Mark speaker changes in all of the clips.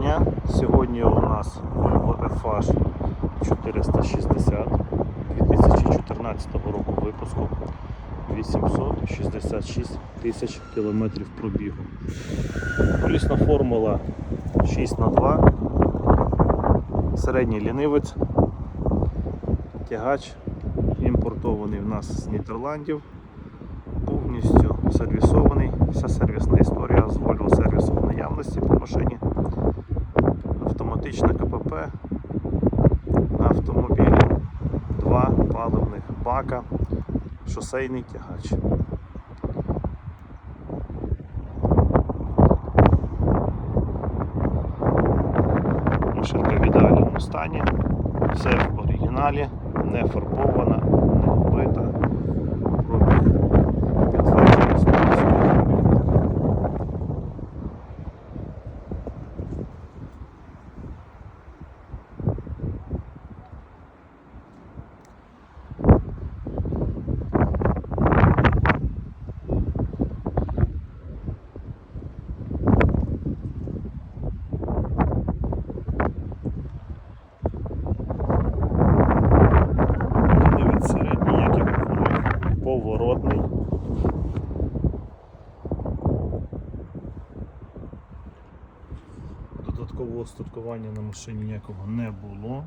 Speaker 1: дня. Сьогодні у нас Volvo FH 460 2014 року випуску. 866 тисяч кілометрів пробігу. Колісна формула 6х2, середній лінивець, тягач імпортований в нас з Нідерландів, повністю сервісований, вся сервісна історія з Volvo сервісу в наявності по машині, автоматичне КПП, на автомобілі, два паливних бака, шосейний тягач. Машинка в ідеальному стані, все в оригіналі, не фарбована, не вбита. Остаткування на машині ніякого не було.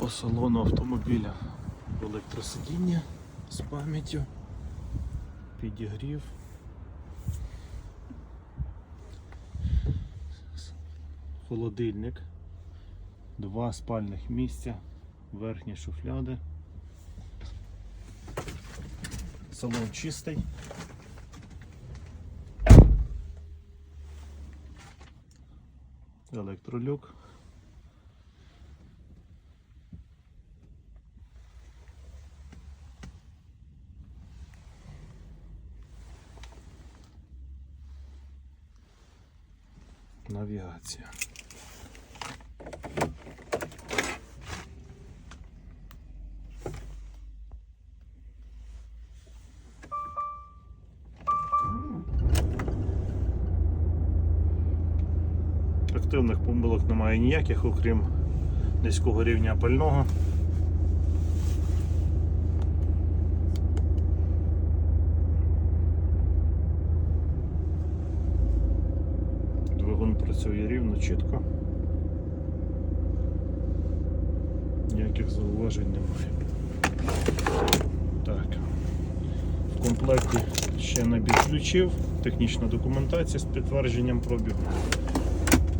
Speaker 1: По салону автомобіля електросидіння з пам'яттю, підігрів. Холодильник, два спальних місця, верхні шуфляди. Салон чистий. Електролюк. Навігація. Активних помилок немає ніяких, окрім низького рівня пального. Працює рівно, чітко. Ніяких зауважень немає. Так. В комплекті ще набір ключів, технічна документація з підтвердженням пробігу.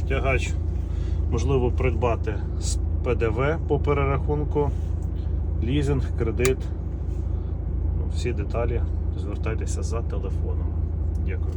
Speaker 1: Тягач можливо придбати з ПДВ по перерахунку, лізинг, кредит. Ну, Всі деталі звертайтеся за телефоном. Дякую.